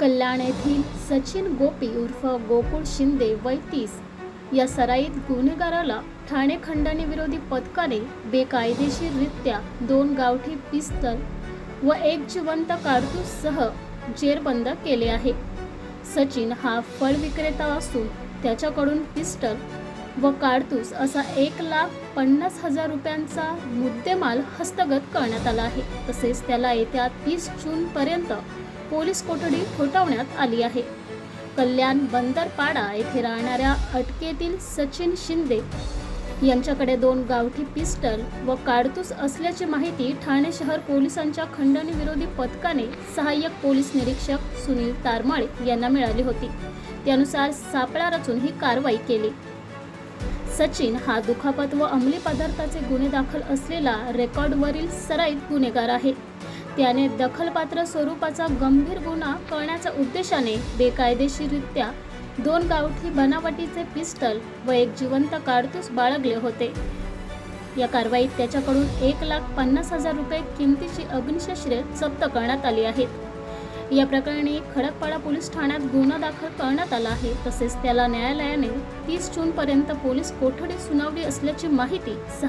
कल्याण येथील सचिन गोपी उर्फ गोकुळ शिंदे वय तीस. या सराईत गुन्हेगाराला ठाणे खंडणी विरोधी पथकाने बेकायदेशीररित्या दोन गावठी पिस्तल व एक जिवंत कारतूससह जेरबंद केले आहे. सचिन हा फळ विक्रेता असून त्याच्याकडून पिस्टल व काडतूस असा एक लाख पन्नास हजार रुपयांचा मुद्देमाल हस्तगत करण्यात आला आहे. तसेच त्याला येत्या तीस जूनपर्यंत पोलीस कोठडी ठोठावण्यात आली आहे. कल्याण बंदरपाडा येथे राहणाऱ्या अटकेतील सचिन शिंदे यांच्याकडे दोन गावठी पिस्टल व काडतूस असल्याची माहिती ठाणे शहर पोलिसांच्या खंडणी विरोधी पथकाने सहाय्यक पोलीस निरीक्षक सुनील तारमाळे यांना मिळाली होती. त्यानुसार सापळा रचून ही कारवाई केली. सचिन हा दुखापत व अंमली पदार्थाचे गुन्हे दाखल असलेला रेकॉर्डवरील सराईत गुन्हेगार आहे. त्याने दखलपात्र स्वरूपाचा गंभीर गुन्हा करण्याच्या उद्देशाने बेकायदेशीररित्या दोन गावठी बनावटीचे पिस्टल व एक जिवंत कारतूस बाळगले होते. या कारवाईत त्याच्याकडून एक लाख पन्नास हजार रुपये किमतीची अग्निशस्त्रे जप्त करण्यात आली आहेत. या प्रकरणी खडकपाडा पोलीस ठाण्यात गुन्हा दाखल करण्यात आला आहे. तसेच त्याला न्यायालयाने तीस जूनपर्यंत पोलीस कोठडी सुनावली असल्याची माहिती सहा